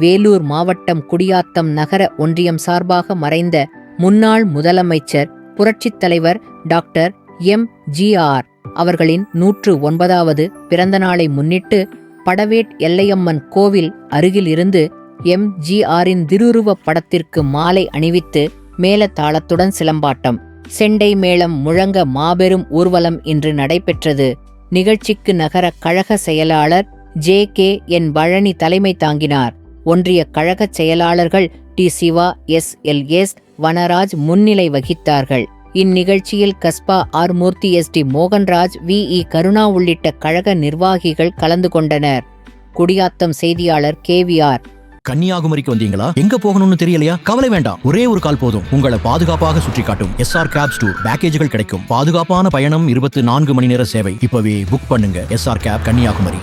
வேலூர் மாவட்டம் குடியாத்தம் நகர ஒன்றியம் சார்பாக மறைந்த முன்னாள் முதலமைச்சர் புரட்சித் தலைவர் டாக்டர் எம். ஜி. ஆர். அவர்களின் நூற்று ஒன்பதாவது பிறந்த நாளை முன்னிட்டு படவேட் எல்லையம்மன் கோவில் அருகிலிருந்து எம். ஜி. ஆரின் திருவுருவப் படத்திற்கு மாலை அணிவித்து மேளதாளத்துடன் சிலம்பாட்டம். செண்டை மேளம் முழங்க மாபெரும் ஊர்வலம் இன்று நடைபெற்றது. நிகழ்ச்சிக்கு நகர கழக செயலாளர் ஜே. கே. என். பழனி தலைமை தாங்கினார். ஒன்றிய கழகச் செயலாளர்கள் T Siva S. L. S. Vanaraj முன்னிலை வகித்தார்கள். இந்நிகழ்ச்சியில் Kasba R Murthy S. T. Mohanraj V. E. Karuna உள்ளிட்ட கழக நிர்வாகிகள் கலந்து கொண்டனர். குடியாத்தம் செய்தியாளர் கேவிஆர் கன்னியாகுமரிக்கு வந்தீங்களா? எங்க போகணும்னு தெரியலையா? கவலை வேண்டாம். ஒரே ஒரு கால் போதும். உங்களை பாதுகாப்பாக சுற்றி காட்டும் எஸ்ஆர் கேப்ஸ் டூர். பேக்கேஜுகள் கிடைக்கும். பாதுகாப்பான பயணம் இருபத்தி நான்கு மணி நேர சேவை. இப்பவே புக் பண்ணுங்க. SR cab Kanyakumari.